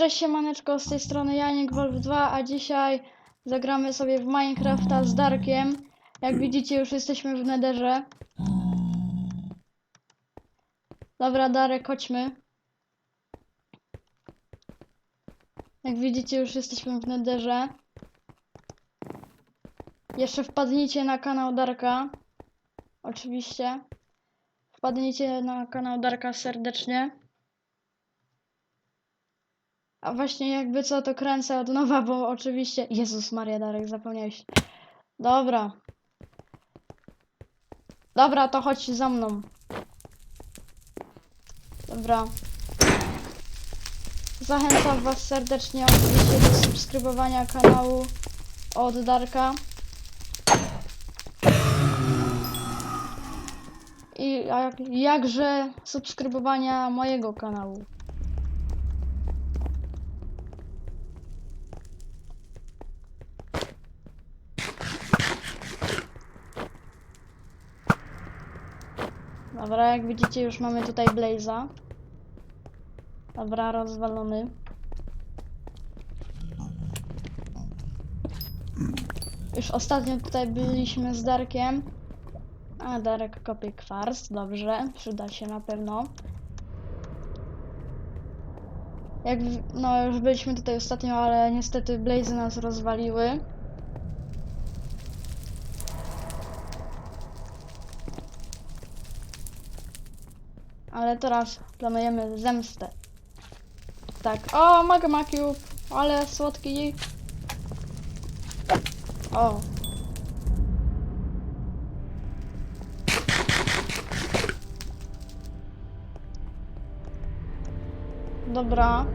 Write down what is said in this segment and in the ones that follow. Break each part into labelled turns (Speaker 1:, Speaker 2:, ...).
Speaker 1: Cześć siemaneczko, z tej strony Janik Wolf 2, a dzisiaj zagramy sobie w Minecrafta z Darkiem. Jak widzicie już jesteśmy w Netherze. Dobra Darek, chodźmy. Jak widzicie już jesteśmy w Netherze. Jeszcze wpadnijcie na kanał Darka. Oczywiście. Wpadnijcie na kanał Darka serdecznie. A właśnie jakby co, to kręcę od nowa, bo oczywiście... Jezus Maria Darek, zapomniałeś. Dobra. Dobra, to chodź za mną. Dobra. Zachęcam was serdecznie oczywiście do subskrybowania kanału od Darka. I jak, jakże subskrybowania mojego kanału. Dobra, jak widzicie już mamy tutaj Blaze'a. Dobra, rozwalony. Już ostatnio tutaj byliśmy z Darkiem. A, Darek kopie kwarc, dobrze, przyda się na pewno. Jak, no już byliśmy tutaj ostatnio, ale niestety Blaze nas rozwaliły. Ale teraz planujemy zemstę. Tak, o, Magma Cube, ale słodki. O. Dobra.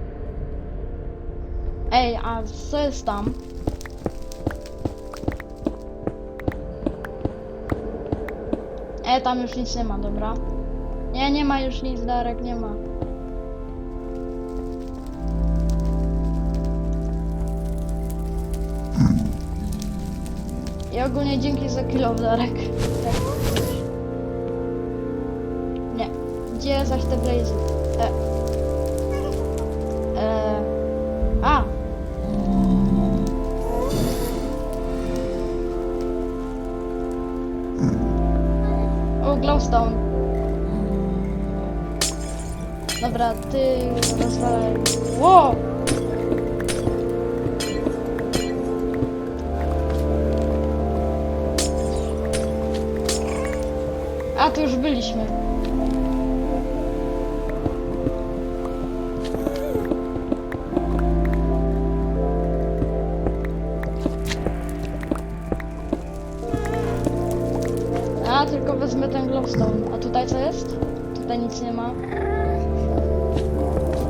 Speaker 1: Ej, a co jest tam? E, tam już nic nie ma, dobra. Nie, nie ma już nic, Darek, nie ma. I ogólnie dzięki za kilo, Darek. Tak. Nie. Gdzie zaś te blazy? E. E. A! O, glowstone. Dobra, ty rozwalaj. Ło! A, tu już byliśmy. A, tylko wezmę ten glowstone. A tutaj co jest? Tutaj nic nie ma.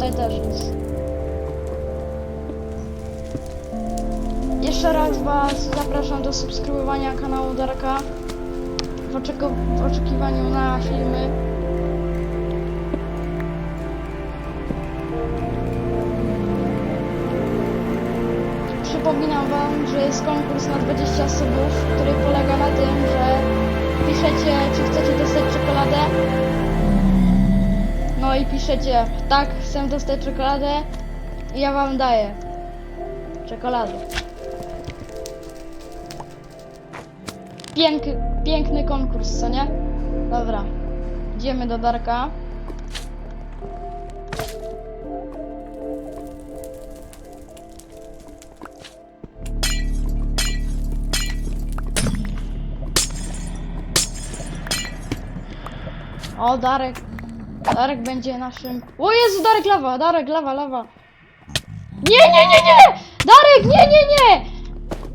Speaker 1: Też jest. Jeszcze raz Was zapraszam do subskrybowania kanału Darka w, w oczekiwaniu na filmy. Przypominam Wam, że jest konkurs na 20 subów, który polega na tym, że piszecie, czy chcecie dostać czekoladę. I piszecie, tak, chcę dostać czekoladę i ja Wam daję czekoladę. Pięk, piękny konkurs, co nie? Dobra, idziemy do Darka. O, Darek. Darek będzie naszym... O Jezu, Darek lawa, Darek lawa, lawa. Nie, nie, nie, nie! Darek, nie, nie, nie!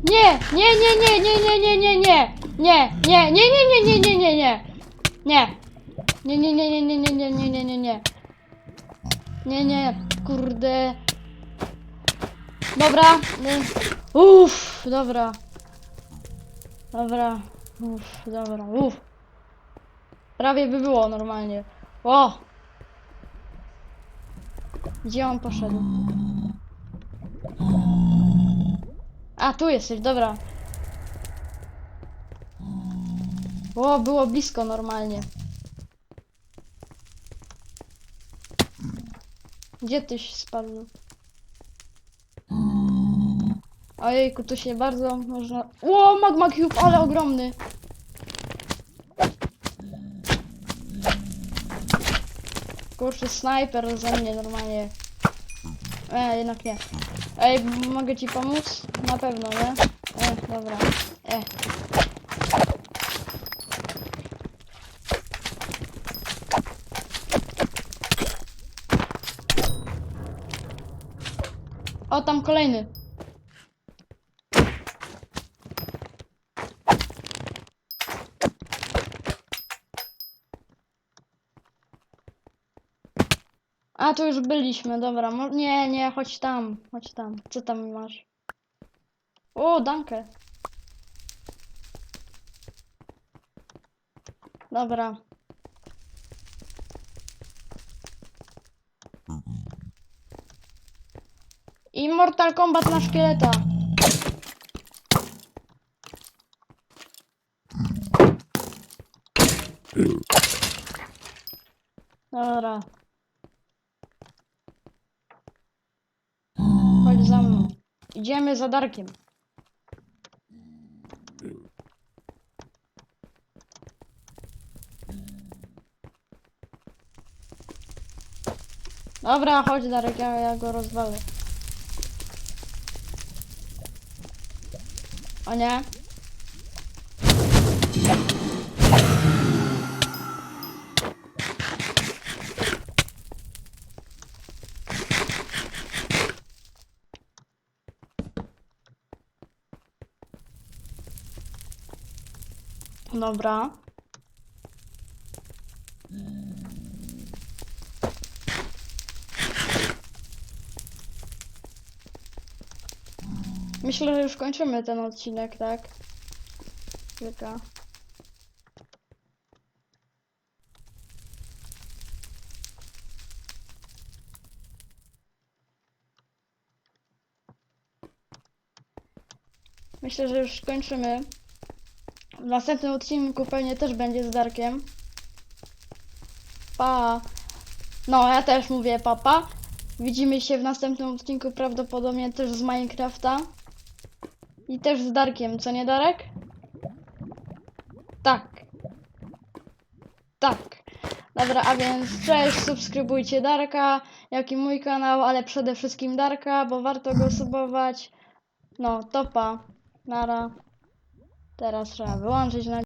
Speaker 1: Nie, nie, nie, nie, nie, nie, nie, nie, nie! Nie, nie, nie, nie, nie, nie, nie, nie, nie! Nie! Nie, nie, nie, nie, nie, nie, nie, nie, nie, nie, nie. Nie, nie, kurde. Dobra. Uff, dobra. Dobra. Uff, dobra, uff. Prawie by było normalnie. O! Gdzie on poszedł? A, tu jesteś, dobra. O, było blisko normalnie. Gdzie tyś spadł? Ojejku, tu się bardzo można... Ło, magma cube, ale ogromny. Kurczę, snajper ze mnie normalnie. E, jednak nie. Ej, mogę ci pomóc? Na pewno, nie? E, dobra. E. O, tam kolejny. A, tu już byliśmy, dobra. Nie, nie, chodź tam, chodź tam. Co tam masz? O, dankę. Dobra. I Mortal Kombat na szkieleta. Dobra. Chodź za mną. Idziemy za Darkiem. Dobra, chodź Darek, ja, ja go rozwalę. O nie? Dobra. Myślę, że już kończymy ten odcinek, tak? Kilka. Myślę, że już kończymy. W następnym odcinku pewnie też będzie z Darkiem. Pa. No, ja też mówię papa. Widzimy się w następnym odcinku prawdopodobnie też z Minecrafta. I też z Darkiem, co nie Darek? Tak. Tak. Dobra, a więc cześć, subskrybujcie Darka, jak i mój kanał, ale przede wszystkim Darka, bo warto go subować. No, topa. Nara. Teraz trzeba wyłączyć na